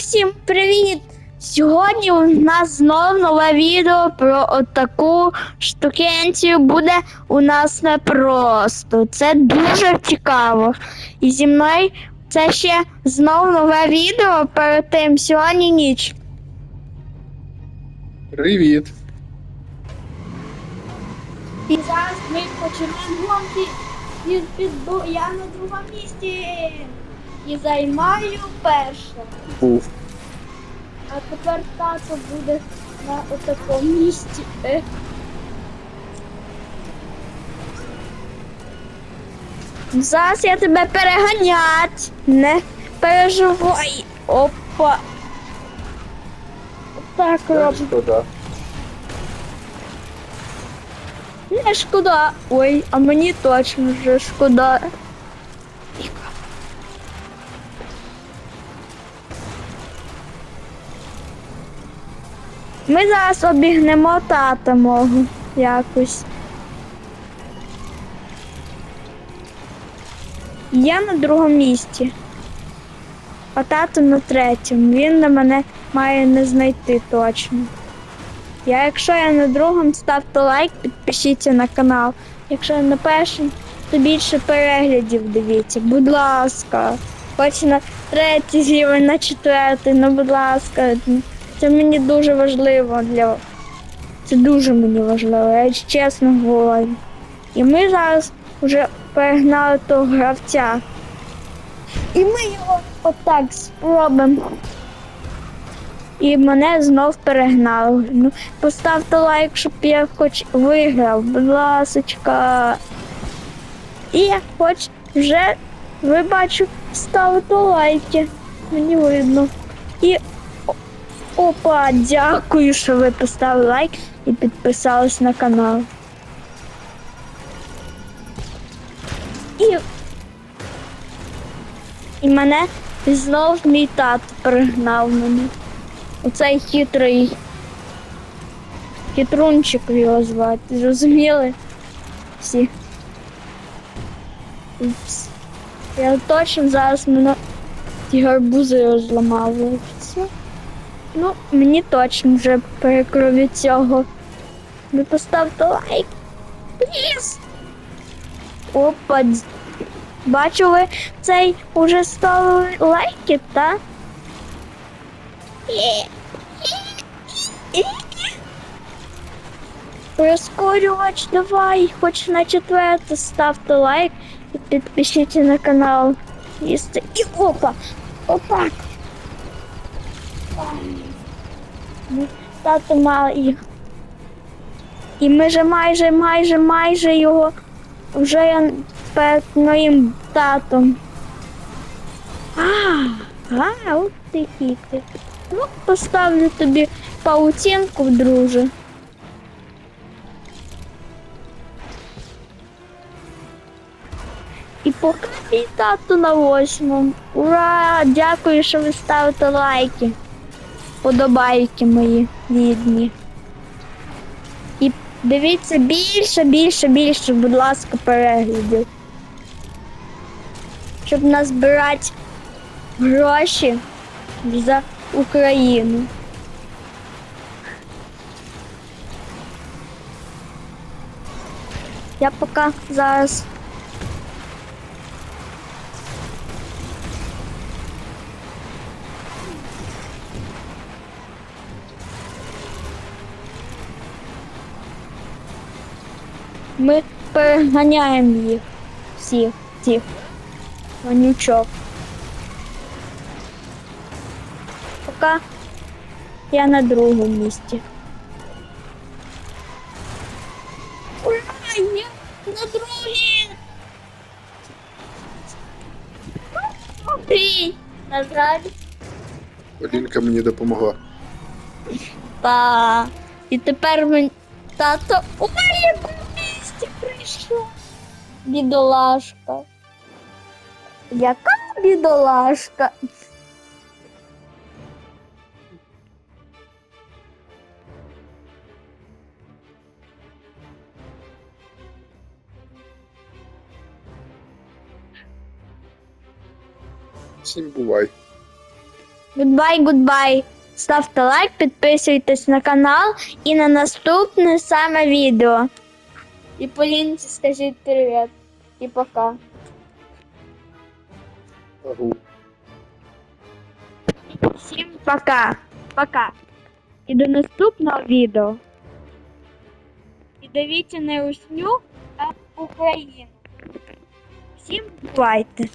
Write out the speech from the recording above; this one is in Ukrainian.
всім привіт! Сьогодні у нас знов нове відео про отаку штукенцію буде у нас непросто. Це дуже цікаво. І зі мною це ще знов нове відео перед тим сьогодні ніч. Привіт. І зараз ми починаємо гонки від підбу. Я на другому місці і займаю перше. Був. А тепер тато буде на отакому місці. Е. Зараз я тебе переганять. Не переживай. Опа. Так роб. Шкода. Не шкода. Ой, а мені точно вже шкода. Ми зараз обігнемо тата мого якось. Я на другому місці, а тато на третьому. Він на мене має не знайти точно. Я, якщо я на другому, ставте лайк, підпишіться на канал. Якщо я на першому, то більше переглядів дивіться. Будь ласка. Хоч на третій рівень, на четвертий, ну будь ласка. Це мені дуже важливо для це дуже мені важливо, я чесно говорю. І ми зараз вже перегнали того гравця. І ми його отак спробуємо. І мене знов перегнали. Ну, поставте лайк, щоб я хоч виграв, будь ласочка. І хоч вже ви бачу, ставите лайки. Мені видно. І опа, дякую, що ви поставили лайк і підписались на канал. І, і мене знов мій тато перегнав мене. Оцей хитрий хитрунчик його звати. Зрозуміли? Всі. Упс. Я точно зараз мене ті гарбузи розламаються. Ну, мені точно вже перекрив від цього. Ви поставте лайк. Пліз. Опа. ви цей уже ставили лайки, так? Прискорювач, давай, хоч на четверте ставте лайк і підпишіться на канал. І опа! Опа! Тато має. І ми вже майже, майже, майже його вже я перед моїм татом. А, а, от ти хитрий. Ну, поставлю тобі паутинку, друже. І поки мій тато на восьмому. Ура! Дякую, що ви ставите лайки. Подобайки мої рідні. І дивіться більше, більше, більше, будь ласка, переглядів. Щоб назбирати гроші за Україну. Я поки зараз. Ми переганяємо їх всіх цих вонючок. Поки я на другому місці. Ура, я на другій! На жаль. Олінка мені допомогла. Та. І тепер він тато у прийшов. Бідолашка. Яка бідолашка? Всім бувай. Гудбай, гудбай. Ставте лайк, підписуйтесь на канал і на наступне саме відео. І Полінці скажіть привіт. І пока. Всім пока. Пока. І до наступного відео. І дивіться не усню, а Україну. Всім бувайте.